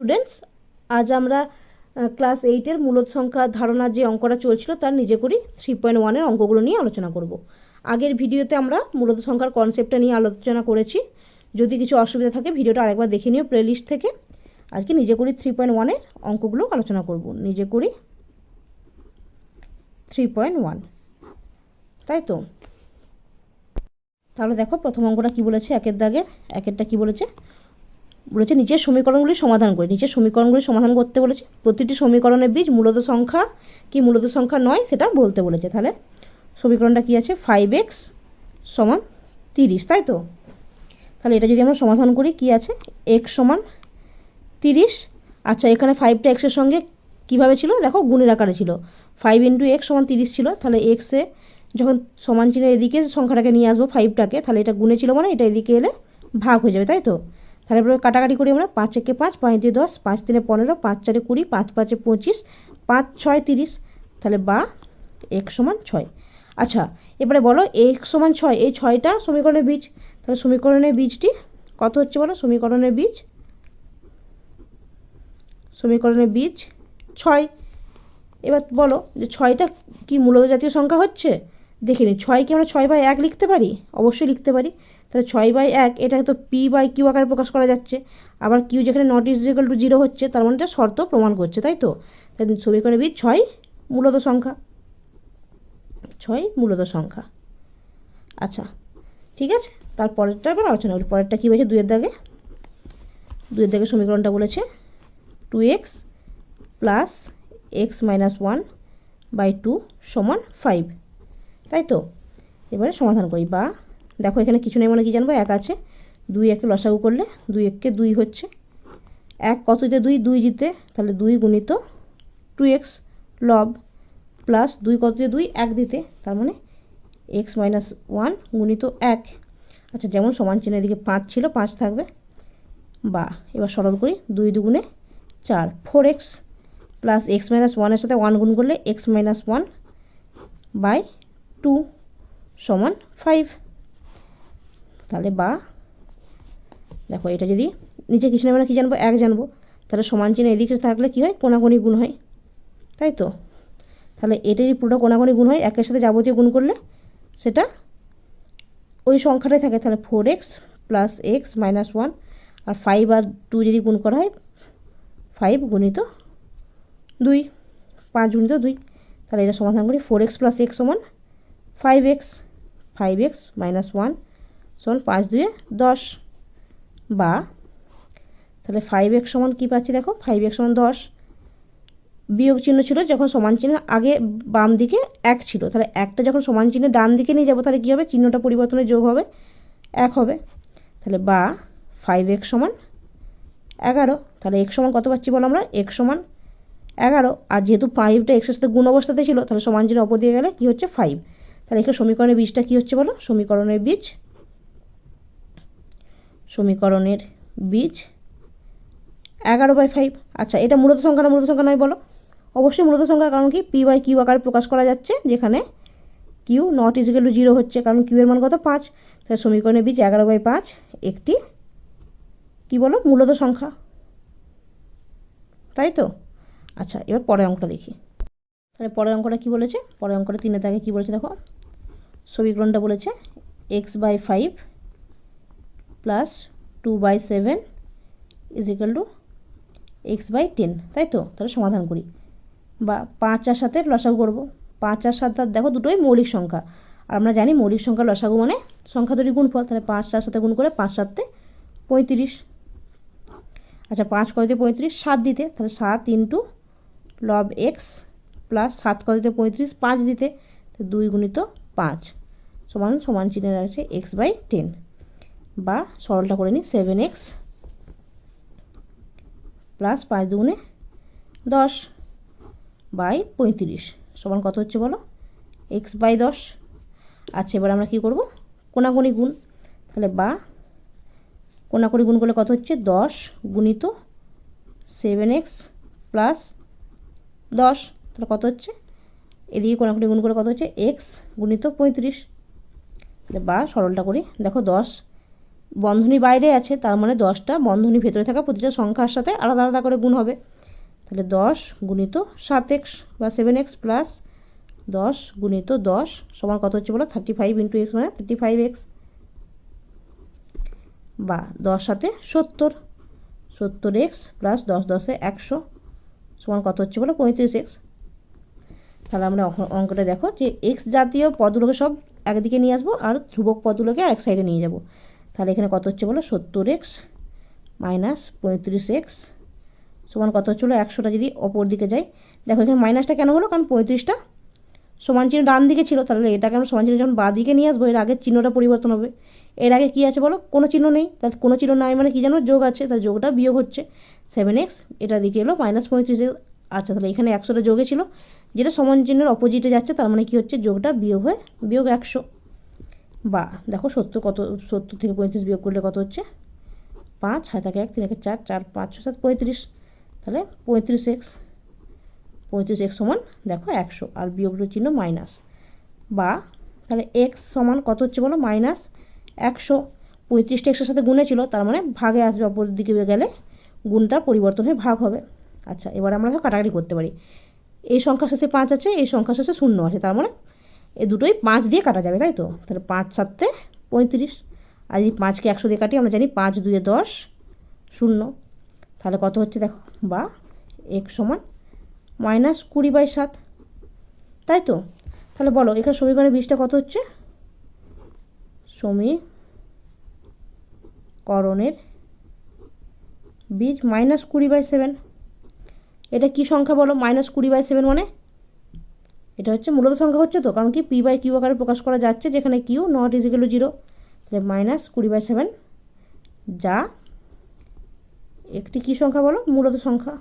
Students আজ আমরা class এইটের মূলত সংখ্যা ধারণা যে অঙ্কটা চলছিল তার নিজে করি থ্রি পয়েন্ট ওয়ানের অঙ্কগুলো নিয়ে আলোচনা করব। আগের ভিডিওতে আমরা মূলত সংখ্যার কনসেপ্টটা নিয়ে আলোচনা করেছি। যদি কিছু অসুবিধা থাকে, ভিডিওটা আরেকবার দেখে নিও প্লেলিস্ট থেকে। আজকে নিজে করি থ্রি পয়েন্ট ওয়ানের অঙ্কগুলো আলোচনা করব। নিজে করি থ্রি পয়েন্ট ওয়ান তাই তো? তাহলে দেখো, প্রথম অঙ্কটা কি বলেছে? একের দাগের একেরটা কি বলেছে? বলেছে নিচের সমীকরণগুলি সমাধান করে। নিচের সমীকরণগুলি সমাধান করতে বলেছে। প্রতিটি সমীকরণের বীজ মূলত সংখ্যা কি? মূলত সংখ্যা নয়, সেটা বলতে বলেছে। তাহলে সমীকরণটা কি আছে? ফাইভ এক্স সমান তিরিশ, তাই তো? তাহলে এটা যদি আমরা সমাধান করি, কি আছে? এক্স সমান তিরিশ। আচ্ছা এখানে ফাইভটা এক্সের সঙ্গে কীভাবে ছিল? দেখো, গুণের আকারে ছিল। ফাইভ ইন্টু এক্স সমান তিরিশ ছিল। তাহলে এক্সে যখন সমান চিহ্ন এদিকে সংখ্যাটাকে নিয়ে আসব ফাইভটাকে তাহলে এটা গুণে ছিল মানে এটা এদিকে এলে ভাগ হয়ে যাবে, তাই তো? তাহলে এবার কাটাকাটি করি আমরা। পাঁচ একে পাঁচ পাঁচ দিয়ে দশ, পাঁচ তিনে পনেরো, পাঁচ চারে কুড়ি, পাঁচ পাঁচে পঁচিশ, পাঁচ ছয় তিরিশ, তাহলে বা এক সমান ছয়। আচ্ছা এবারে বলো এক সমান ছয়, এই ছয়টা সমীকরণের বীজ, তাহলে সমীকরণের বীজটি কত হচ্ছে বলো? সমীকরণের বীজ সমীকরণের বীজ ছয়। এবার বলো যে ছয়টা কি মূলত জাতীয় সংখ্যা হচ্ছে? দেখে নিই ছয় কি আমরা ছয় বাই এক লিখতে পারি? অবশ্যই লিখতে পারি। তাহলে ছয় বাই এক, এটা তো পি বাই কিউ আকারে প্রকাশ করা যাচ্ছে। আবার কিউ যেখানে naught is equal to zero হচ্ছে, তার মানে এটা শর্ত প্রমাণ করছে, তাই তো? তাই সমীকরণে বীজ ছয় মূলত সংখ্যা। ছয় মূলত সংখ্যা। আচ্ছা ঠিক আছে? তারপরেরটা এবার আলোচনা করি। পরেরটা কী বলেছে দুয়ের দাগে? দুয়ের দাগে সমীকরণটা বলেছে two x plus x minus one by two সমান ফাইভ তাই তো? এবারে সমাধান করি, বা দেখো এখানে কিছু নেই মানে কি জানব? এক আছে। দুই একে লসাগু করলে দুই এককে দুই হচ্ছে। এক কত কততে দুই দুই জিতে। তাহলে দুই গুণিত টু এক্স লব প্লাস দুই কত কততে দুই, এক দিতে। তার মানে এক্স মাইনাস ওয়ান গুণিত এক। আচ্ছা যেমন সমান চিহ্ন এদিকে পাঁচ ছিল, পাঁচ থাকবে। বা, এবার সরল করি। দুই দুগুণে চার। Four x plus x minus ওয়ানের সাথে ওয়ান গুণ করলে x minus one by two সমান ফাইভ তাহলে বা, দেখো এটা যদি, নিচে কিছু নেবে না কী জানব? এক জানব। তাহলে সমান চিহ্ন এদিকে থাকলে কী হয়? কোনাকুনি গুণ হয়। তাই তো? তাহলে এটা যদি পুরোটা কোনাকুনি গুণ হয়, একের সাথে যাবতীয় গুণ করলে সেটা ওই সংখ্যাটাই থাকে। তাহলে four x plus x minus one আর ফাইভ আর টু যদি গুণ করা হয় ফাইভ গুণিত দুই, পাঁচ গুণিত দুই। তাহলে এটা সমাধান করি ফোর এক্স প্লাস এক্স সমান five x five x minus one সমান পাঁচ দুয়ে দশ। বা, তাহলে ফাইভ এক্স সমান কী পাচ্ছি দেখো? ফাইভ এক্স সমান দশ। বিয়োগ চিহ্ন ছিল যখন সমান চিহ্ন আগে বাম দিকে এক ছিল। তাহলে একটা যখন সমান চিহ্নে ডান দিকে নিয়ে যাব, তাহলে কী হবে? চিহ্নটা পরিবর্তনের যোগ হবে। এক হবে। তাহলে বা ফাইভ এক্স সমান এগারো। তাহলে এক্স সমান কত পাচ্ছি বলো আমরা? এক্স সমান এগারো। আর যেহেতু ফাইভটা এক্সের সাথে গুণ অবস্থাতে ছিল, তাহলে সমান চিহ্ন অপর দিয়ে গেলে কী হচ্ছে? ফাইভ তাহলে এখানে সমীকরণের বীজটা কী হচ্ছে বলো? সমীকরণের বীজ সমীকরণের বীজ এগারো বাই ফাইভ আচ্ছা এটা মূলত সংখ্যা না, মূলত সংখ্যা নয় বলো। অবশ্যই মূলত সংখ্যা, কারণ কি? পি বাই কিউ আকারে প্রকাশ করা যাচ্ছে, যেখানে q not equal to zero হচ্ছে, কারণ কিউ এর মান কত? পাঁচ। তাহলে সমীকরণের বীজ এগারো বাই পাঁচ, একটি কি বলো? মূলত সংখ্যা। তাই তো? আচ্ছা এবার পরের অঙ্কটা দেখি। তাহলে পরের অঙ্কটা কী বলেছে? পরের অঙ্কটা তিনের দাগে কী বলেছে দেখো? সমীকরণটা বলেছে x by five plus two by seven is equal to x by ten তাই তো? তাহলে সমাধান করি। বা পাঁচ আর সাথে লসাগু করব। পাঁচ আর সাত দেখো দুটোই মৌলিক সংখ্যা। আর আমরা জানি মৌলিক সংখ্যা লসাগু মানে সংখ্যা দুটি গুণফল। তাহলে পাঁচ চার সাথে গুণ করে পাঁচ সাতে পঁয়ত্রিশ। আচ্ছা পাঁচ কত পঁয়ত্রিশ? সাত দিতে। তাহলে সাত ইন্টু লব এক্স প্লাস সাত কত দিতে পঁয়ত্রিশ? পাঁচ দিতে। দুই গুণিত পাঁচ। সমান সমান চিহ্নের আছে এক্স বাই টেন বা সরলটা করে নিই সেভেন এক্স প্লাস পাঁচ দুগুণে দশ বাই পঁয়ত্রিশ। সমান কত হচ্ছে বলো? এক্স বাই দশ। আচ্ছা এবার আমরা কী করব? কোনাকুনি গুণ। তাহলে বা কোনাকুনি গুণ করলে কত হচ্ছে? দশ গুণিত সেভেন এক্স প্লাস দশ। তাহলে কত হচ্ছে? এদিকে কোনাকুনি গুণ করে কত হচ্ছে? এক্স গুণিত পঁয়ত্রিশ। তাহলে বা সরলটা করি। দেখো দশ বন্ধনীর বাইরে আছে, তার মানে দশটা বন্ধনীর ভেতরে থাকা প্রতিটা সংখ্যার সাথে আলাদা আলাদা করে গুণ হবে। তাহলে দশ গুণিত সাত এক্স বা সেভেন এক্স প্লাস দশ গুণিত দশ সমান কত হচ্ছে বলো? থার্টি ফাইভ ইন্টু এক্স মানে থার্টি ফাইভ এক্স বা দশ সাথে সত্তর। সত্তর এক্স প্লাস দশ, দশে একশো সমান কত হচ্ছে বলো? পঁয়ত্রিশ এক্স। তাহলে আমরা অঙ্কটা দেখো যে এক্স জাতীয় পদগুলোকে সব একদিকে নিয়ে আসব আর ধ্রুবক পদগুলোকে এক সাইডে নিয়ে যাব। তাহলে এখানে কত হচ্ছে বলো? সত্তর এক্স মাইনাস পঁয়ত্রিশ এক্স সমান কত হচ্ছিল একশোটা যদি অপর দিকে যাই। দেখো এখানে মাইনাসটা কেন হলো? কারণ পঁয়ত্রিশটা সমান চিহ্ন ডান দিকে ছিল। তাহলে এটাকে আমরা সমান চিহ্ন যখন বা দিকে নিয়ে আসব, এর আগের চিহ্নটা পরিবর্তন হবে। এর আগে কী আছে বলো? কোনো চিহ্ন নেই। তাহলে কোনো চিহ্ন নাই মানে কী জানো? যোগ আছে। তাহলে যোগটা বিয়োগ হচ্ছে। সেভেন এক্স এটা দিকে এলো মাইনাস পঁয়ত্রিশ আচ্ছা তাহলে এখানে একশোটা যোগে ছিল। যেটা সমান চিহ্নের অপোজিটে যাচ্ছে, তার মানে কী হচ্ছে? যোগটা বিয়োগ হয়ে, বিয়োগ একশো। বা দেখো সত্তর কত, সত্তর থেকে পঁয়ত্রিশ বিয়োগ করলে কত হচ্ছে? পাঁচ হাত থাকে এক, তিন, একে চার চার, পাঁচ, ছয়, সাত, পঁয়ত্রিশ। তাহলে পঁয়ত্রিশ এক্স পঁয়ত্রিশ এক্স সমান দেখো একশো, আর বিয়োগের চিহ্ন মাইনাস। বা তাহলে এক্স সমান কত হচ্ছে বলো? মাইনাস একশো। পঁয়ত্রিশটা একশোর সাথে গুণে ছিল, তার মানে ভাগে আসবে অপর দিকে গেলে গুণটা পরিবর্তন হয়ে ভাগ হবে। আচ্ছা এবার আমরা কাটাকাটি করতে পারি। এই সংখ্যার শেষে পাঁচ আছে, এই সংখ্যার শেষে শূন্য আছে, তার মানে এই দুটোই পাঁচ দিয়ে কাটা যাবে, তাই তো? তাহলে পাঁচ সাতে পঁয়ত্রিশ। আর যদি পাঁচকে একশো দিয়ে কাটি, আমরা জানি পাঁচ দুয়ে দশ, শূন্য। তাহলে কত হচ্ছে দেখো? বা এক সমান মাইনাস কুড়ি বাই সাত। তাই তো? তাহলে বলো, এখানে সমীকরণের বীজটা কত হচ্ছে? সমীকরণের বীজ মাইনাস কুড়ি বাই সেভেন। এটা কি সংখ্যা বলো? মাইনাস কুড়ি বাই সেভেন মানে? এটা হচ্ছে মূলত সংখ্যা হচ্ছে তো, কারণ কি পি বাই কিউ আকারে প্রকাশ করা যাচ্ছে যেখানে q not is equal zero তাহলে মাইনাস কুড়ি বাই সেভেন যা একটি কি সংখ্যা বলো? মূলত সংখ্যা।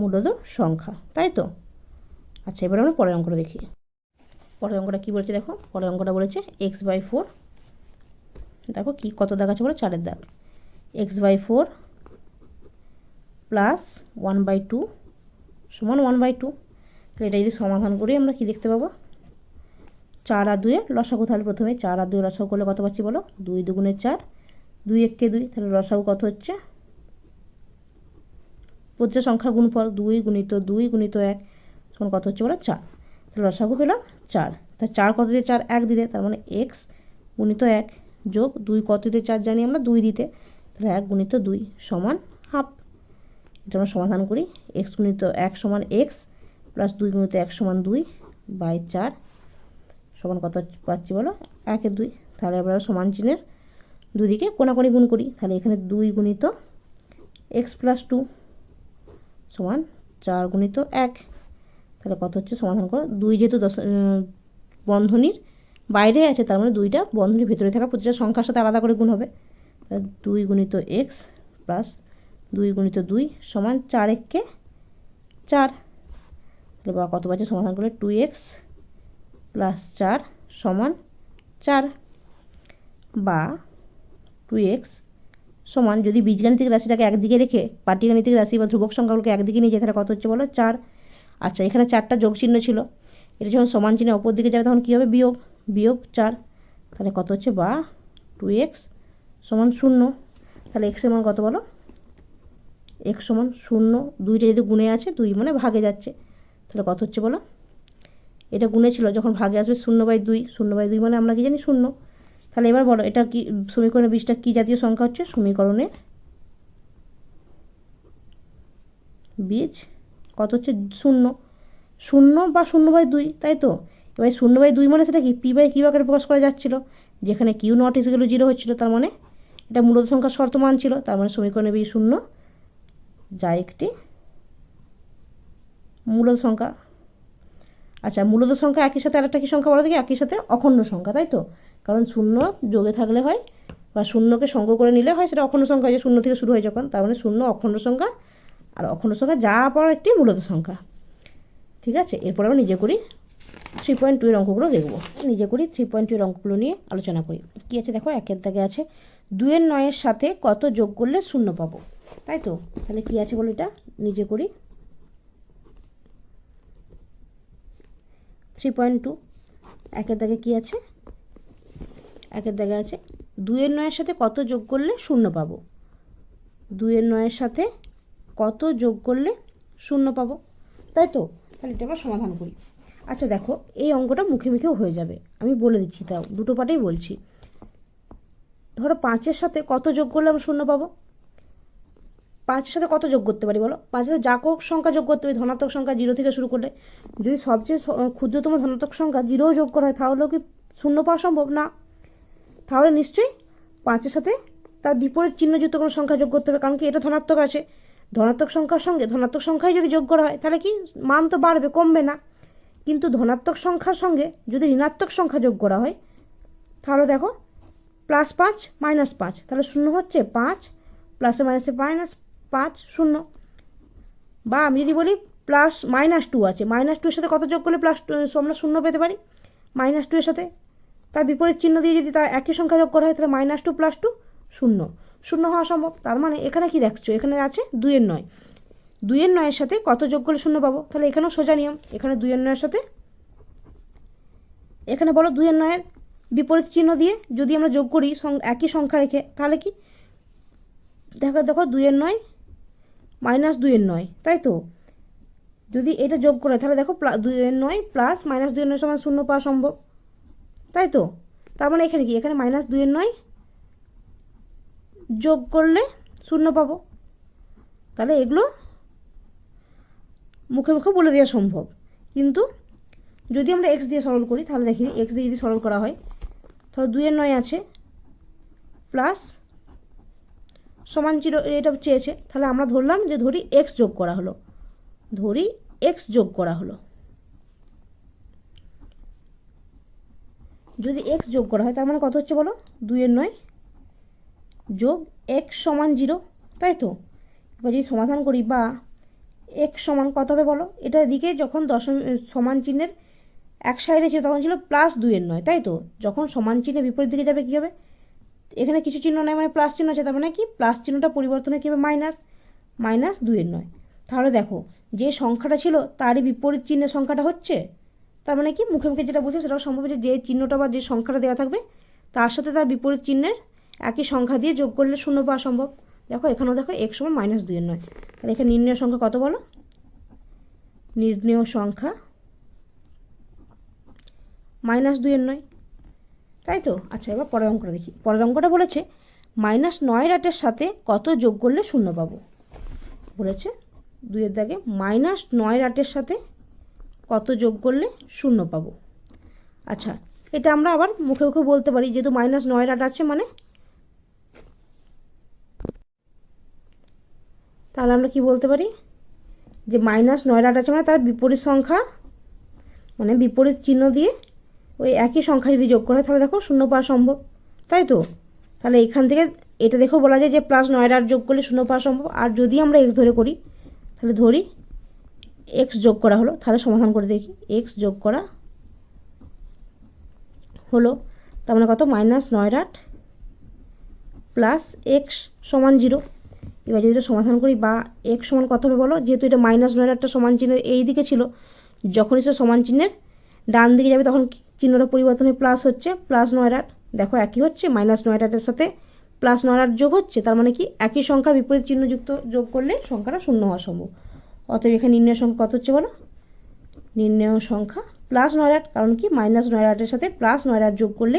মূলত সংখ্যা, তাই তো? আচ্ছা এবার আমরা পরের অঙ্কটা দেখি। পরের অঙ্কটা কী বলছে দেখো? পরের অঙ্কটা বলেছে এক্স বাই ফোর দেখো কি, কত দাগ আছে বলো? চারের দাগ। X by four plus one by two সমান ওয়ান বাই টু তো এটা যদি সমাধান করি, আমরা কি দেখতে পাবো? চার আর দুয়ে লসাগু তাহলে প্রথমে চার আর দুয়ে লসাগু করলে কত পাচ্ছি বলো? দুই দুগুণের চার। দুই এককে দুই, তাহলে লসাগু কত হচ্ছে? প্রতিটা সংখ্যার গুণফল দুই গুণিত দুই গুণিত এক, তখন কত হচ্ছে বলো? চার। তাহলে লসাগু পেলাম চার। তা চার কত দিয়ে চার? এক দিতে তার মানে এক্স গুণিত এক যোগ দুই কত দিয়ে চার জানি আমরা? দুই দিতে। তাহলে এক গুণিত দুই সমান হাফ। এটা আমরা সমাধান করি। এক্স গুণিত এক সমান এক্স প্লাস দুই গুণিত এক সমান দুই বাই চার। সমান কত পাচ্ছি বলো? একের দুই। তাহলে আমরা সমান চিহ্নের দুদিকে কোনাকোনি গুণ করি। তাহলে এখানে দুই গুণিত এক্স প্লাস টু সমান চার গুণিত এক। তাহলে কত হচ্ছে? সমাধান করো। দুই যেহেতু দশ বন্ধনীর বাইরে আছে, তার মানে দুইটা বন্ধনীর ভেতরে থাকা প্রতিটা সংখ্যার সাথে আলাদা করে গুণ হবে। তাহলে দুই গুণিত এক্স প্লাস দুই গুণিত দুই সমান চার এককে চার। তাহলে বা কত পাচ্ছে? সমাধান করলে টু এক্স প্লাস চার সমান চার বা টু এক্স সমান যদি বীজগাণিতিক রাশিটাকে একদিকে রেখে পাটিগাণিতিক রাশি বা ধ্রুবক সংখ্যাগুলোকে একদিকে নিয়ে যায়, তাহলে কত হচ্ছে বলো? চার আচ্ছা এখানে চারটা যোগ চিহ্ন ছিল। এটা যখন সমান চিহ্নে অপর দিকে যাবে, তখন কী হবে? বিয়োগ বিয়োগ চার তাহলে কত হচ্ছে? বা টু এক্স সমান শূন্য। তাহলে এক্সের মান কত বলো? এক্স সমান শূন্য। দুইটা যদি গুণে আছে, দুই মানে ভাগে যাচ্ছে। তাহলে কত হচ্ছে বলো? এটা গুণে ছিল, যখন ভাগে আসবে শূন্য বাই দুই, শূন্য বাই দুই মানে আমরা কি জানি? শূন্য। তাহলে এবার বলো, এটা কি সমীকরণের বীজটা কি জাতীয় সংখ্যা হচ্ছে? সমীকরণের বীজ কত হচ্ছে? শূন্য। শূন্য বা শূন্য বাই দুই, তাই তো? এবার শূন্য বাই দুই মানে সেটা কি? পি বাই কিউ আকারে প্রকাশ করা যাচ্ছিল, যেখানে কিউ নট ইস গেল জিরো হচ্ছিল, তার মানে এটা মূলত সংখ্যার শর্ত মান ছিল, তার মানে সমীকরণের বীজ শূন্য যা একটি মূলত সংখ্যা। আচ্ছা মূলত সংখ্যা একই সাথে আরেকটা কি সংখ্যা বলা দেখি? একই সাথে অখণ্ড সংখ্যা, তাই তো? কারণ শূন্য যোগে থাকলে হয় বা শূন্যকে সঙ্গ করে নিলে হয় সেটা অখণ্ড সংখ্যা যে শূন্য থেকে শুরু হয় যখন, তার মানে শূন্য অখণ্ড সংখ্যা আর অখণ্ড সংখ্যা যা পর একটি মূলত সংখ্যা। ঠিক আছে? এরপর আমরা নিজে করি থ্রি পয়েন্ট টু এর অঙ্কগুলো দেখব। নিজে করি থ্রি পয়েন্ট টু এর অঙ্কগুলো নিয়ে আলোচনা করি। কী আছে দেখো? একের দাগে আছে দুয়ের নয়ের সাথে কত যোগ করলে শূন্য পাবো? তাই তো? তাহলে কী আছে বলো এটা? নিজে করি। Three point two. একের দাগে কী আছে? একের দাগে আছে, দুইয়ের নয়ের সাথে কত যোগ করলে শূন্য পাবো? দুইয়ের নয়ের সাথে কত যোগ করলে শূন্য পাবো? তাই তো? তাহলে এটা আমরা সমাধান করি। আচ্ছা দেখো, এই অঙ্কটা মুখে মুখেও হয়ে যাবে। আমি বলে দিচ্ছি, তাও দুটো পাটেই বলছি। ধরো পাঁচের সাথে কত যোগ করলে আমরা শূন্য পাবো? পাঁচের সাথে কত যোগ করতে পারি বলো? পাঁচের সাথে যাকক সংখ্যা যোগ করতে পারি, ধনাত্মক সংখ্যা জিরো থেকে শুরু করলে। যদি সবচেয়ে ক্ষুদ্রতম ধনাত্মক সংখ্যা জিরোও যোগ করা হয়, তাহলেও কি শূন্য পাওয়া সম্ভব? না। তাহলে নিশ্চয়ই পাঁচের সাথে তার বিপরীত চিহ্নযুক্ত কোনো সংখ্যা যোগ করতে হবে, কারণ কি এটা ধনাত্মক আছে। ধনাত্মক সংখ্যার সঙ্গে, ধনাত্মক সংখ্যাই যদি যোগ করা হয়, তাহলে কি মান তো বাড়বে, কমবে না। কিন্তু ধনাত্মক সংখ্যার সঙ্গে যদি ঋণাত্মক সংখ্যা যোগ করা হয়, তাহলে দেখো প্লাস পাঁচ মাইনাস পাঁচ, তাহলে শূন্য হচ্ছে পাঁচ প্লাসে মাইনাসে মাইনাস পাঁচ শূন্য। বা আমি যদি বলি প্লাস মাইনাস টু আছে, মাইনাস টু এর সাথে কত যোগ করলে প্লাস টু আমরা শূন্য পেতে পারি? মাইনাস টু এর সাথে। তার বিপরীত চিহ্ন দিয়ে যদি তার একই সংখ্যা যোগ করা হয়, তাহলে মাইনাস টু প্লাস টু শূন্য। শূন্য হওয়া সম্ভব। তার মানে এখানে কি দেখছ? এখানে আছে দুইয়ের নয়। দুইয়ের নয়ের সাথে কত যোগ করলে শূন্য পাবো? তাহলে এখানেও সোজা নিয়ম। এখানে দুইয়ের নয়ের সাথে। এখানে বলো দুইয়ের নয়ের বিপরীত চিহ্ন দিয়ে যদি আমরা যোগ করি একই সংখ্যা রেখে, তাহলে কি? দেখো দেখো দুইয়ের নয় মাইনাস দুইয়ের নয়, তাই তো? যদি এটা যোগ করে তাহলে দেখো দুইয়ের নয় প্লাস মাইনাস দুইয়ের নয় সমান শূন্য পাওয়া সম্ভব, তাই তো? তার মানে এখানে কি? এখানে মাইনাস দুইয়ের নয় যোগ করলে শূন্য পাবো। তাহলে এগুলো মুখে মুখে বলে দেওয়া সম্ভব। কিন্তু যদি আমরা এক্স দিয়ে সরল করি, তাহলে দেখি এক্স দিয়ে যদি সরল করা হয়, তাহলে দুইয়ের নয় আছে, প্লাস সমান চির এটা চেয়েছে। তাহলে আমরা ধরলাম যে ধরি এক্স যোগ করা হলো। ধরি এক্স যোগ করা হলো। যদি এক্স যোগ করা হয়, তার মানে কত হচ্ছে বলো? দুইয়ের নয় যোগ এক্স সমান জিরো, তাই তো? এবার যদি সমাধান করি বা এক্স সমান কত হবে বলো? এটার দিকে যখন দশম সমান চিহ্নের এক সাইডে ছিল, তখন ছিল প্লাস দুইয়ের নয়, তাই তো? যখন সমান চিহ্নের বিপরীত দিকে যাবে, কী হবে? এখানে কিছু চিহ্ন নেই মানে প্লাস চিহ্ন আছে, তার মানে কি? প্লাস চিহ্নটা পরিবর্তন কী হবে? মাইনাস মাইনাস দুইয়ের নয়। তাহলে দেখো, যে সংখ্যাটা ছিল, তারই বিপরীত চিহ্নের সংখ্যাটা হচ্ছে, তার মানে কি? মুখে মুখে যেটা বুঝবে সেটাও সম্ভব যে যে চিহ্নটা বা যে সংখ্যাটা দেওয়া থাকবে, তার সাথে তার বিপরীত চিহ্নের একই সংখ্যা দিয়ে যোগ করলে শূন্য পাওয়া সম্ভব। দেখো, এখানেও দেখো এক সময় মাইনাস দুইয়ের নয়। তাহলে এখানে নির্ণয় সংখ্যা কত বলো? নির্ণয় সংখ্যা মাইনাস দুইয়ের নয়। তাই তো আচ্ছা এবার পরের অঙ্কটা দেখি। পরের অঙ্কটা বলেছে মাইনাস নয়ের আটের সাথে কত যোগ করলে শূন্য পাবো? বলেছে, দুইয়ের দাগে মাইনাস নয়ের আটের সাথে কত যোগ করলে শূন্য পাবো? আচ্ছা এটা আমরা আবার মুখে মুখে বলতে পারি, যেহেতু মাইনাস নয়ের আট আছে মানে। তাহলে আমরা কি বলতে পারি? যে মাইনাস নয় আট আছে মানে তার বিপরীত সংখ্যা মানে বিপরীত চিহ্ন দিয়ে ওই একই সংখ্যা যদি যোগ করে, তাহলে দেখো শূন্য পাওয়া সম্ভব। তাই তো? তাহলে এখান থেকে এটা দেখেও বলা যায় যে প্লাস নয় আট যোগ করলে শূন্য পাওয়া সম্ভব। আর যদি আমরা এক্স ধরে করি, তাহলে ধরি এক্স যোগ করা হলো, তাহলে সমাধান করে দেখি। এক্স যোগ করা হলো, তার মানে কত? মাইনাস নয় আট প্লাস এক্স সমান জিরো এবার যদি সমাধান করি, বা এক্স সমান কত হবে বলো? যেহেতু এটা মাইনাস নয়ের একটা সমান চিহ্নের এই দিকে ছিল যখনই সে সমান চিহ্নের ডান দিকে যাবে, তখন চিহ্নটা পরিবর্তন প্লাস হচ্ছে প্লাস নয় আট। দেখো একই হচ্ছে মাইনাস নয় আটের সাথে প্লাস নয় আট যোগ হচ্ছে, তার মানে কি একই সংখ্যার বিপরীত চিহ্নযুক্ত যোগ করলে সংখ্যাটা শূন্য হওয়া সম্ভব। অতএব এখানে নির্ণয় সংখ্যা কত হচ্ছে বলো? নির্ণয় সংখ্যা প্লাস নয় আট, কারণ কি মাইনাস নয় আটের সাথে প্লাস নয় আট যোগ করলে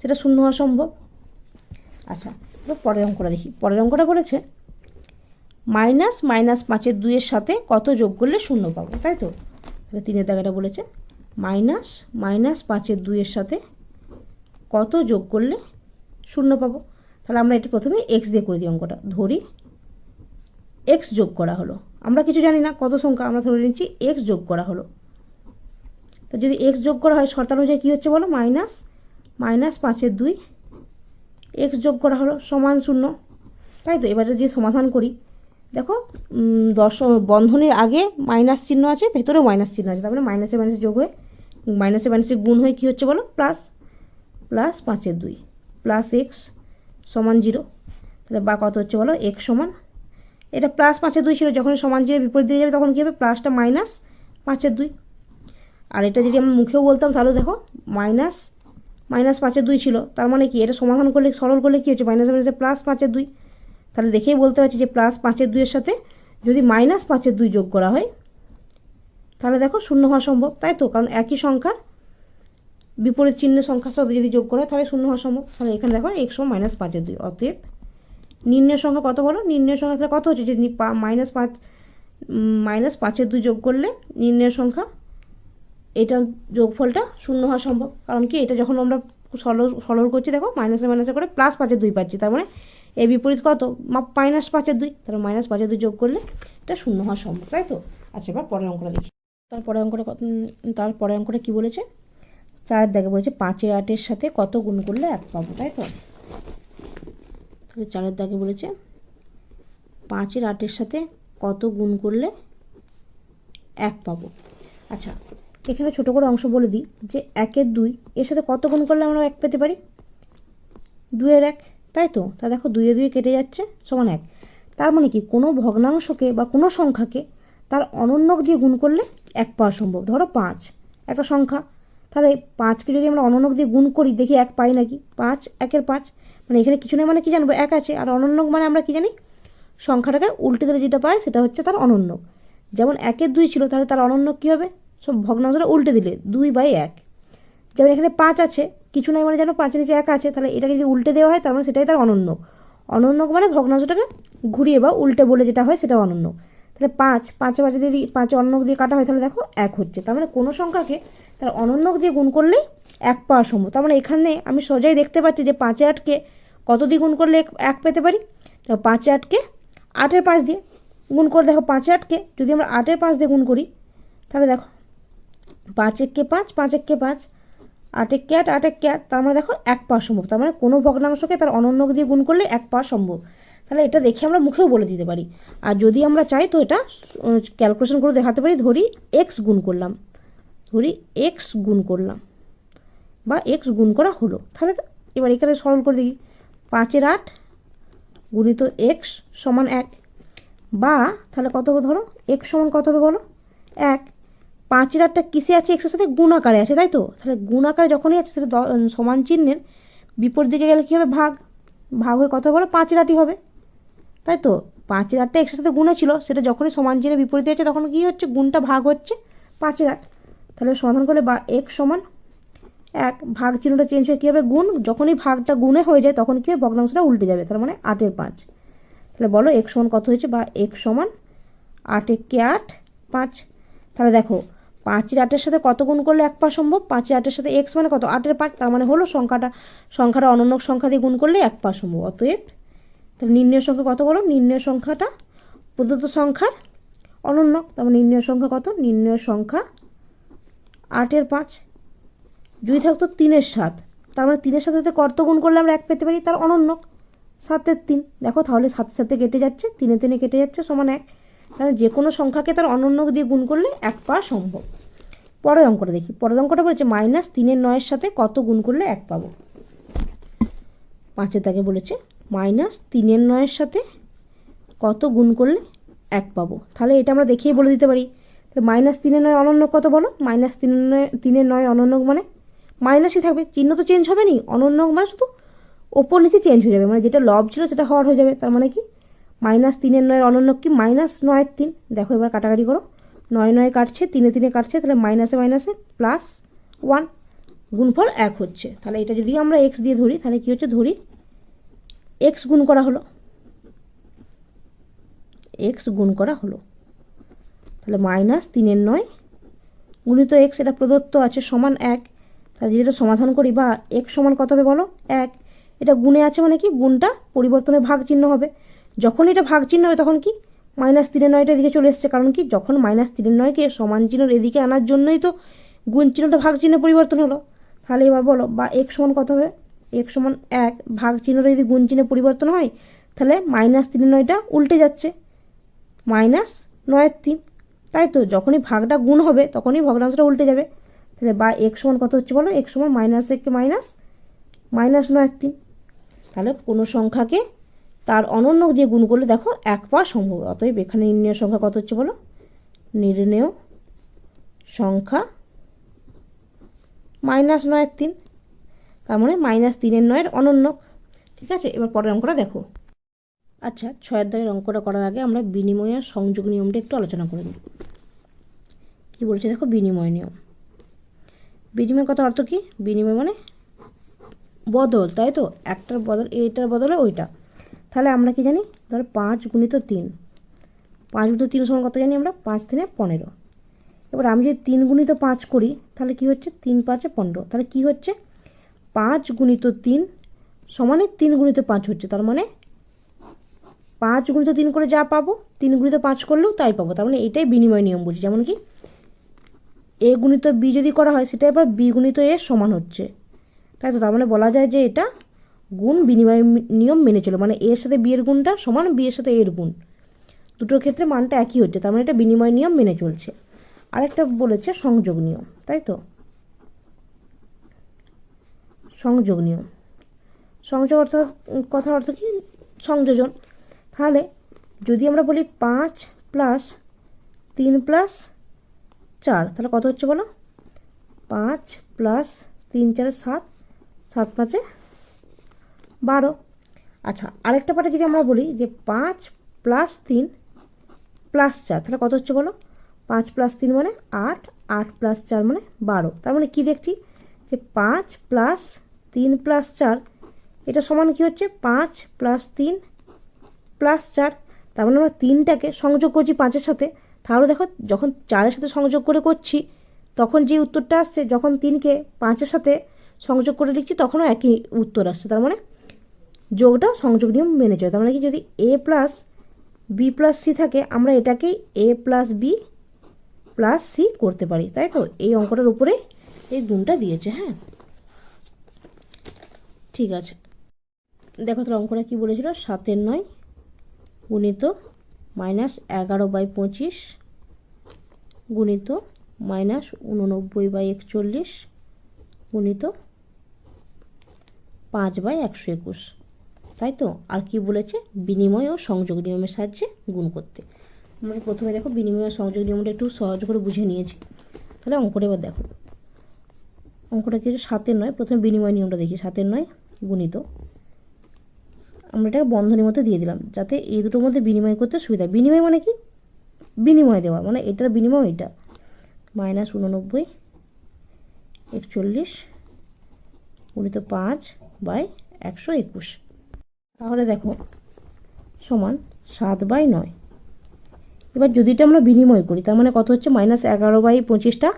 সেটা শূন্য হওয়া সম্ভব। আচ্ছা এবার পরের অঙ্কটা দেখি। পরের অঙ্কটা বলেছে মাইনাস মাইনাস পাঁচের দুইয়ের সাথে কত যোগ করলে শূন্য পাবো, তাই তো? তিনের দাগাটা বলেছে। মাইনাস মাইনাস পাঁচের দুইয়ের সাথে কত যোগ করলে শূন্য পাবো? তাহলে আমরা এটা প্রথমে এক্স দিয়ে করে দিই অঙ্কটা। ধরি এক্স যোগ করা হলো। আমরা কিছু জানি না কত সংখ্যা, আমরা ধরে নিচ্ছি এক্স যোগ করা হলো। তো যদি এক্স যোগ করা হয় শর্তানুযায়ী কী হচ্ছে বলো? মাইনাস মাইনাস পাঁচের দুই এক্স যোগ করা হলো, সমান শূন্য। তাই তো? এবারে যে সমাধান করি, দেখো দশ বন্ধনের আগে মাইনাস চিহ্ন আছে, ভেতরেও মাইনাস চিহ্ন আছে তারপরে মাইনাসে মাইনাসে যোগ হয়ে মাইনাসে মাইনাসে গুণ হয়ে কী হচ্ছে বলো? প্লাস প্লাস পাঁচের দুই। প্লাস এক্স সমান জিরো তাহলে বা কত হচ্ছে বলো? এক্স সমান। এটা প্লাস পাঁচের দুই ছিল যখন সমান যে বিপরীত দিয়ে যাবে তখন কী হবে? প্লাসটা মাইনাস পাঁচের দুই। আর এটা যদি আমি মুখেও বলতাম, তাহলে দেখো মাইনাস মাইনাস পাঁচের দুই ছিল। তার মানে কি? এটা সমাধান করলে, সরল করলে কী হচ্ছে? মাইনাস মাইনাসে প্লাস পাঁচের দুই। তাহলে দেখেই বলতে পারছি যে প্লাস পাঁচের দুইয়ের সাথে যদি মাইনাস পাঁচের দুই যোগ করা হয় তাহলে দেখো শূন্য হওয়া সম্ভব, তাই তো? কারণ একই সংখ্যার বিপরীত চিহ্নের সংখ্যার সাথে যদি যোগ করা হয়, তাহলে শূন্য হওয়া সম্ভব। তাহলে এখানে দেখো একশো মাইনাস পাঁচের দুই। অতএব নির্ণয় সংখ্যা কত বলো? নির্ণয় সংখ্যা তাহলে কত হচ্ছে? যে মাইনাস পাঁচ মাইনাস পাঁচের দুই যোগ করলে নির্ণয় সংখ্যা, এটার যোগফলটা শূন্য হওয়া সম্ভব। কারণ কি? এটা যখন আমরা সরল সরল করছি, দেখো মাইনাসে মাইনাসে করে প্লাস পাঁচের দুই পাচ্ছি। তার মানে এর বিপরীত কত? মাইনাস পাঁচের দুই। তাহলে মাইনাস পাঁচের দুই যোগ করলে এটা শূন্য হওয়া সম্ভব, তাই তো? আচ্ছা এবার পরের অঙ্কটা দেখি। তারপরে অঙ্কটা কত তার তারপরে অঙ্কটা কি বলেছে? চারের দাগে বলেছে পাঁচের আটের সাথে কত গুণ করলে এক পাবো, তাই তো? চারের দাগে বলেছে পাঁচের আটের সাথে কত গুণ করলে এক পাবো। আচ্ছা এখানে ছোট করে অংশ বলে দিই যে একের দুই, এর সাথে কত গুণ করলে আমরা এক পেতে পারি? দুইয়ের এক, তাই তো? তা দেখো দুইয়ে দুই কেটে যাচ্ছে, সমান এক। তার মানে কি? কোনো ভগ্নাংশকে বা কোনো সংখ্যাকে তার অনন্যক দিয়ে গুণ করলে এক পাওয়া সম্ভব। ধরো পাঁচ, একটা সংখ্যা। তাহলে পাঁচকে যদি আমরা অনন্যক দিয়ে গুণ করি, দেখি এক পাই নাকি? পাঁচ, একের পাঁচ। মানে এখানে কিছু নেই মানে কি জানব? এক আছে। আর অনন্যক মানে আমরা কি জানি? সংখ্যাটাকে উল্টে দিলে যেটা পাই সেটা হচ্ছে তার অনন্যক। যেমন একের দুই ছিল, তাহলে তার অনন্যক কী হবে? সব ভগ্নাংশটা উল্টে দিলে, দুই বাই এক। যেমন এখানে পাঁচ আছে, কিছু নাই মানে যেন পাঁচের নিচে এক আছে। তাহলে এটাকে যদি উল্টে দেওয়া হয়, তার মানে সেটাই তার অনন্য অনন্য মানে ভগ্নাংশটাকে ঘুরিয়ে বা উল্টে বলে যেটা হয় সেটা অনন্য তাহলে পাঁচ, পাঁচে পাঁচে যদি পাঁচ অন্যক দিয়ে কাটা হয়, তাহলে দেখো এক হচ্ছে। তার মানে কোনো সংখ্যাকে তার অনন্যক দিয়ে গুণ করলেই এক পাওয়া সম্ভব। তার মানে এখানে আমি সোজাই দেখতে পাচ্ছি যে পাঁচে আটকে কত দিয়ে গুণ করলে এক পেতে পারি? তো পাঁচে আটকে আটের পাঁচ দিয়ে গুণ করে দেখো, পাঁচে আটকে যদি আমরা আটের পাঁচ দিয়ে গুণ করি, তাহলে দেখো পাঁচ এককে পাঁচ পাঁচ এককে পাঁচ, আট এককে আট আট এককে আট, তার মানে দেখো এক পাওয়া সম্ভব। তার মানে কোনো ভগ্নাংশকে তার অনন্যক দিয়ে গুণ করলে এক পাওয়া সম্ভব। তাহলে এটা দেখে আমরা মুখেও বলে দিতে পারি। আর যদি আমরা চাই তো এটা ক্যালকুলেশন করে দেখাতে পারি, ধরি এক্স গুণ করলাম। ধরি এক্স গুণ করলাম। বা এক্স গুণ করা হলো। তাহলে এবার এখানে সরল করে দেখি পাঁচের আট গুণিত এক্স সমান এক। বা তাহলে কত হবে ধরো? এক্স সমান কত হবে বলো? এক। পাঁচের আটটা কিসে আছে? এক্সের সাথে গুণ আকারে আছে, তাই তো? তাহলে গুণ আকারে যখনই আছে, সেটা সমান চিহ্নের বিপরীত দিকে গেলে কী হবে? ভাগ। ভাগ হয়ে কত বলো? পাঁচের আটই হবে। তাই তো? পাঁচের আটটা এক্সের সাথে গুণে ছিল সেটা যখনই সমান চিহ্নের বিপরীতে আছে তখন কী হচ্ছে? গুণটা ভাগ হচ্ছে পাঁচের আট। তাহলে সমাধান করলে বা এক সমান এক ভাগ চিহ্নটা চেঞ্জ হয়ে কী হবে গুণ, যখনই ভাগটা গুণে হয়ে যায় তখন কী ভগ্নাংশটা উল্টে যাবে, তার মানে আটের পাঁচ। তাহলে বলো এক সমান কত হয়েছে বা এক সমান আট একে আট পাঁচ। তাহলে দেখো পাঁচের আটের সাথে কত গুণ করলে এক পা সম্ভব? পাঁচের আটের সাথে এক্স মানে কত? আটের পাঁচ, তার মানে হলো সংখ্যাটা সংখ্যাটা অনন্য সংখ্যা দিয়ে গুণ করলে এক পা সম্ভব। অতএব তাহলে নির্ণয় সংখ্যা কত বলো? নির্ণয় সংখ্যাটা প্রদত্ত সংখ্যার অনন্য। তার মানে নির্ণয় সংখ্যা কত? নির্ণয় সংখ্যা আটের পাঁচ। যদি থাকতো তিনের সাত, তার মানে তিনের সাথে কত গুণ করলে আমরা এক পেতে পারি, তার অনন্য। সাতের তিন। দেখো তাহলে সাতের সাথে কেটে যাচ্ছে, তিনে তিনে কেটে যাচ্ছে সমান এক। তাহলে যে কোনো সংখ্যাকে তার অনন্য দিয়ে গুণ করলে এক পাওয়া সম্ভব। পরের অঙ্কটা দেখি। পরের অঙ্কটা বলেছে মাইনাস তিনের নয়ের সাথে কত গুণ করলে এক পাবো? পাঁচের তাকে বলেছে মাইনাস তিনের নয়ের সাথে কত গুণ করলে এক পাবো? তাহলে এটা আমরা দেখেই বলে দিতে পারি। তাহলে মাইনাস তিনের নয় অনন্য কত বলো? মাইনাস তিনের নয় তিনের নয় অনন্য মানে মাইনাসই থাকবে। চিহ্ন তো চেঞ্জ হবে নি অনন্য মানে শুধু ওপর নিচে চেঞ্জ হয়ে যাবে। মানে যেটা লব ছিল সেটা হওয়ার হয়ে যাবে। তার মানে কি? মাইনাস তিনের নয়ের অনন্য কি? মাইনাস নয়ের তিন। দেখো এবার কাটাকাটি করো। নয় নয় কাটছে, তিনে তিনে কাটছে, তাহলে মাইনাসে মাইনাসে প্লাস ওয়ান গুণফল এক হচ্ছে। তাহলে এটা যদি আমরা এক্স দিয়ে ধরি, তাহলে কী হচ্ছে? ধরি এক্স গুণ করা হলো। এক্স গুণ করা হলো। তাহলে মাইনাস তিনের নয় গুণিত এক্স এটা প্রদত্ত আছে সমান এক। তাহলে যদি এটা সমাধান করি, বা এক্স সমান কত হবে বলো? এক। এটা গুণে আছে মানে কি? গুণটা পরিবর্তনের ভাগ চিহ্ন হবে। যখন এটা ভাগ চিহ্ন হবে, তখন কি? মাইনাস তিনের নয়টা এদিকে চলে এসছে। কারণ কি? যখন মাইনাস তিনের নয়কে সমান চিহ্নের এদিকে আনার জন্যই তো গুণ চিহ্নটা ভাগ চিহ্নে পরিবর্তন হলো। তাহলে এবার বলো, বা এক সমান কত হবে? এক সমান এক ভাগ চিহ্নটা যদি গুণ চিহ্নে পরিবর্তন হয়, তাহলে মাইনাস তিনের নয়টা উল্টে যাচ্ছে। মাইনাস নয়ের তিন। তাই তো, যখনই ভাগটা গুণ হবে, তখনই ভগ্নাংশটা উল্টে যাবে। তাহলে বা এক সমান কত হচ্ছে বলো? এক সমান মাইনাস এককে মাইনাস মাইনাস নয়ের তিন। তাহলে কোনো সংখ্যাকে তার অনন্য দিয়ে গুণ করলে দেখো এক পাওয়া সম্ভব। অতএব এখানে নির্ণয় সংখ্যা কত হচ্ছে বলো? নির্ণেয় সংখ্যা মাইনাস নয়ের তিন। তার মানে মাইনাস তিনের নয়ের অনন্য। ঠিক আছে? এবার পরের অঙ্কটা দেখো। আচ্ছা ছয়ের দাগের অঙ্কটা করার আগে আমরা বিনিময় আর সংযোগ নিয়মটা একটু আলোচনা করে নিই। কী বলছে দেখো? বিনিময় নিয়ম। বিনিময় কথা অর্থ কি? বিনিময় মানে বদল, তাই তো? একটার বদল, এইটার বদলে ওইটা। তাহলে আমরা কি জানি? ধরো পাঁচ গুণিত তিন। পাঁচ গুণিত তিন সমান কত জানি আমরা? পাঁচ তিনে পনেরো। এবার আমি যদি তিন গুণিত পাঁচ করি, তাহলে কি হচ্ছে? তিন পাঁচে পনেরো। তাহলে কি হচ্ছে? পাঁচ গুণিত তিন সমানে তিন গুণিত পাঁচ হচ্ছে, তার মানে পাঁচ গুণিত তিন করে যা পাবো, তিন গুণিত পাঁচ করলেও তাই পাবো, তার মানে এটাই বিনিময় নিয়ম বলছি, যেমন কি এ গুণিত বি যদি করা হয়, সেটা এবার বি গুণিত এ সমান হচ্ছে, তাই তো, তার মানে বলা যায় যে এটা গুণ বিনিময় নিয়ম মেনে চলে মানে এর সাথে বি এর গুণটা সমান, বি এর সাথে এর গুণ দুটোর ক্ষেত্রে মানটা একই হচ্ছে, তার মানে এটা বিনিময় নিয়ম মেনে চলছে, আরেকটা বলেছে সংযোগ নিয়ম, তাই তো? সংযোগ নিয়ম। সংযোগ অর্থ, কথার অর্থ কি? সংযোজন। তাহলে যদি আমরা বলি পাঁচ প্লাস তিন প্লাস চার, তাহলে কত হচ্ছে বলো? পাঁচ প্লাস তিন চারে সাত সাত পাঁচে বারো। আচ্ছা আরেকটা পাটে যদি আমরা বলি যে পাঁচ প্লাস তিন প্লাস চার, তাহলে কত হচ্ছে বলো? পাঁচ প্লাস তিন মানে আট আট প্লাস চার মানে বারো। তার মানে কি দেখছি? যে পাঁচ প্লাস তিন প্লাস চার, এটা সমান কি হচ্ছে? পাঁচ প্লাস তিন প্লাস চার, তার মানে আমরা তিনটাকে সংযোগ করছি পাঁচের সাথে। তাহলে দেখো, যখন চারের সাথে সংযোগ করে করছি, তখন যে উত্তরটা আসছে, যখন তিনকে পাঁচের সাথে সংযোগ করে লিখছি, তখনও একই উত্তর আসছে। তার মানে যোগটা সংযোগ নিয়ম মেনে চলে। তার মানে কি, যদি a plus b plus c থাকে, আমরা এটাকেই a plus b plus c করতে পারি। তাই তো? এই অঙ্কটার উপরে এই গুণটা দিয়েছে হ্যাঁ? ঠিক আছে। দেখো তোর অঙ্কটা কী বলেছিল? সাতের নয় গুণিত মাইনাস এগারো বাই পঁচিশ গুণিত মাইনাস উননব্বই বাই একচল্লিশ গুণিত পাঁচ বাই একশো একুশ। তাই তো? আর কি বলেছে? বিনিময় ও সংযোগ নিয়মের সাহায্যে গুণ করতে। আমরা প্রথমে দেখো বিনিময় ও সংযোগ নিয়মটা একটু সহজ করে বুঝে নিয়েছি। তাহলে অঙ্কটা এবার দেখো। অঙ্কটা কিছু সাতের নয়। প্রথমে বিনিময় নিয়মটা দেখি। সাতের নয় গুণিত। আমরা এটাকে বন্ধনীর মধ্যে দিয়ে দিলাম, যাতে এই দুটোর মধ্যে বিনিময় করতে সুবিধা বিনিময় মানে কি? বিনিময় দেওয়া মানে এটার বিনিময় এটা মাইনাস উননব্বই, একচল্লিশ, গুণিত পাঁচ বাই একশো একুশ। তাহলে দেখো, সমান সাত বাই নয়। এবার যদি এটা আমরা বিনিময় করি, তার মানে কত হচ্ছে? মাইনাস এগারো বাই পঁচিশটা।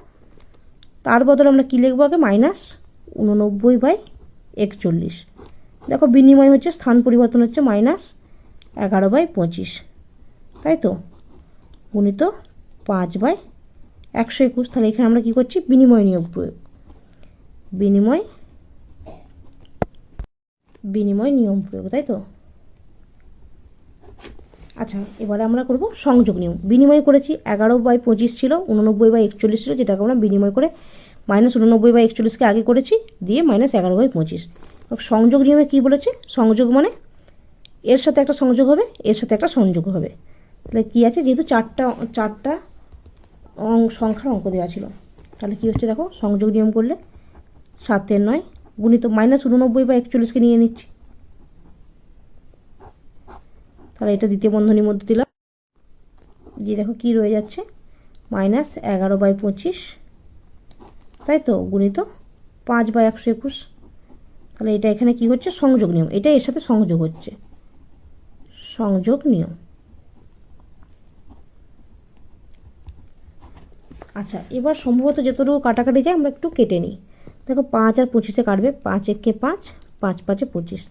তার বদলে আমরা কী লিখব আগে? মাইনাস উননব্বই বাই একচল্লিশ। দেখো বিনিময় হচ্ছে, স্থান পরিবর্তন হচ্ছে মাইনাস এগারো বাই পঁচিশ। তাই তো? গুণিত পাঁচ বাই একশো একুশ। তাহলে এখানে আমরা কী করছি? বিনিময় নিয়োগ প্রয়োগ। বিনিময় বিনিময় নিয়ম প্রয়োগ, তাই তো? আচ্ছা এবারে আমরা করব সংযোগ নিয়ম। বিনিময় করেছি, এগারো বাই পঁচিশ ছিল, উননব্বই বাই একচল্লিশ ছিল, যেটাকে আমরা বিনিময় করে মাইনাস উননব্বই বাই একচল্লিশকে আগে করেছি, দিয়ে মাইনাস এগারো বাই পঁচিশ। সংযোগ নিয়মে কী বলেছে? সংযোগ মানে এর সাথে একটা সংযোগ হবে, এর সাথে একটা সংযোগ হবে। তাহলে কী আছে? যেহেতু চারটা চারটা সংখ্যার অঙ্ক দেওয়া ছিল। তাহলে কী হচ্ছে দেখো? সংযোগ নিয়ম করলে সাতের নয় গুণিত মাইনাস উননব্বই বা একচল্লিশকে নিয়ে নিচ্ছি। তাহলে এটা দ্বিতীয় বন্ধনীর মধ্যে দিলাম। দিয়ে দেখো কী রয়ে যাচ্ছে? মাইনাস এগারো বাই পঁচিশ তাই তো গুণিত? পাঁচ বাই একশো একুশ। তাহলে এটা এখানে কি হচ্ছে? সংযোগ নিয়ম। এটা এর সাথে সংযোগ হচ্ছে। সংযোগ নিয়ম। আচ্ছা এবার সম্ভবত যতটুকু কাটাকাটি যায় আমরা একটু কেটে নিই। দেখো, পাঁচ আর পঁচিশে কাটবে। পাঁচ একে পাঁচ পাঁচ পাঁচে পঁচিশ।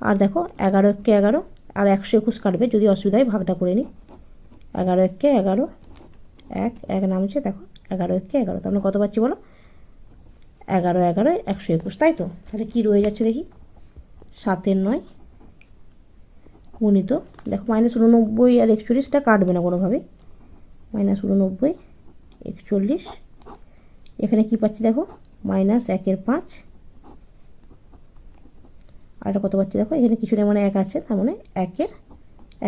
আর দেখো, এগারো একে এগারো, আর একশো একুশ কাটবে। যদি অসুবিধা হয় ভাগটা করে নিই। এগারো একে এগারো, এক এক নামছে দেখো, এগারো একে এগারো। তাহলে কত পাচ্ছি বলো? এগারো এগারো, একশো একুশ, তাই তো? তাহলে কী রয়ে যাচ্ছে দেখি? সাতের নয়, গুণিত, দেখো মাইনাস উননব্বই আর একচল্লিশ, এটা কাটবে না কোনোভাবে। মাইনাস উননব্বই, একচল্লিশ, এখানে কি পাচ্ছি দেখো? মাইনাস একের পাঁচ, আর এটা কত পাচ্ছি দেখো? এখানে কিছু না মানে এক আছে, তার মানে একের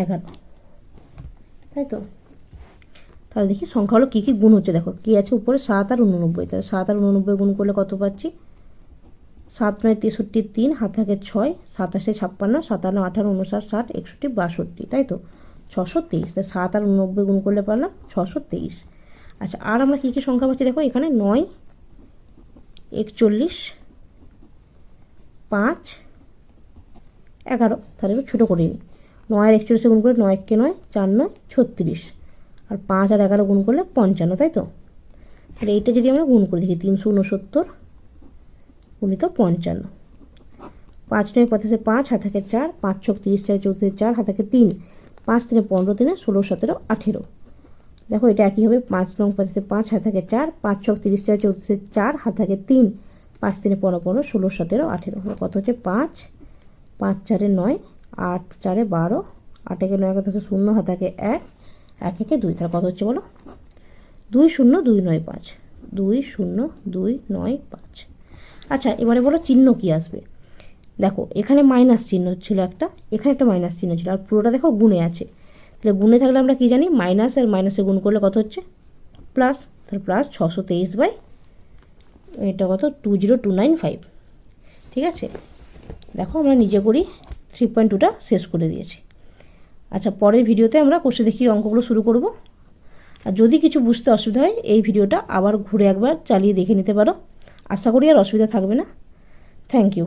এগারো, তাই তো? তাহলে দেখি সংখ্যা হলো কী কী গুণ হচ্ছে, দেখো কী আছে উপরে? সাত আর উননব্বই। তাহলে সাত আর উননব্বই গুণ করলে কত পাচ্ছি? সাত নয় তেষট্টি তিন, হাত থাকে ছয়, সাতাশে ছাপ্পান্ন, সাতান্ন, আঠারো, উনষাট, ষাট, একষট্টি, বাষট্টি, তাই তো? ছশো তেইশ। তাই সাত আর নব্বই গুণ করলে পারলাম ছশো তেইশ। আচ্ছা আর আমরা কী কী সংখ্যা পাচ্ছি দেখো? এখানে নয়, একচল্লিশ, পাঁচ, এগারো। তাহলে একটু ছোটো করে নিই নয় আর একচল্লিশে গুণ করে নয় একে নয়, চার নয়, ছত্রিশ। আর পাঁচ আর এগারো গুণ করলে পঞ্চান্ন, তাই তো? তাহলে এইটা যদি আমরা গুণ করে দেখি, তিনশো উনসত্তর গুণিত পঞ্চান্ন। পাঁচ নয় পঁচাশে পাঁচ, হাত থাকে চার, পাঁচ ছক তিরিশ চার চৌত্রিশ চার, হাত থাকে তিন, পাঁচ তিনে পনেরো তিনে ষোলো সতেরো আঠেরো। দেখো এটা একই হবে, পাঁচ নং পঁচাশে পাঁচ, হাত থাকে চার, পাঁচ ছক তিরিশ চার চৌত্রিশে চার হাত থাকে তিন, পাঁচ তিনে পনেরো পনেরো ষোলো সতেরো আঠেরো। কত হচ্ছে? পাঁচ পাঁচ চারে নয়, আট চারে বারো আট একে নয় কত হচ্ছে শূন্য, হাত থাকে এক এক একে দুই, তাহলে কত হচ্ছে বলো? দুই শূন্য, দুই নয় পাঁচ। দুই শূন্য, দুই নয় পাঁচ। আচ্ছা এবারে বলো চিহ্ন কি আসবে? দেখো, এখানে মাইনাস চিহ্ন ছিল একটা, এখানে একটা মাইনাস চিহ্ন ছিল। আর পুরোটা দেখো গুণে আছে। তাহলে গুণে থাকলে আমরা কি জানি? মাইনাস আর মাইনাসে গুণ করলে কত হচ্ছে? প্লাস তাহলে প্লাস ছশো তেইশ বাই এটা কত? Two zero two nine five ঠিক আছে? দেখো আমরা নিজে করি থ্রি পয়েন্ট টুটা শেষ করে দিয়েছি। আচ্ছা পরের ভিডিওতে আমরা কষে দেখি অঙ্কগুলো শুরু করব। আর যদি কিছু বুঝতে অসুবিধা হয়, এই ভিডিওটা আবার ঘুরে একবার চালিয়ে দেখে নিতে পারো। আশা করি আর অসুবিধা থাকবে না। Thank you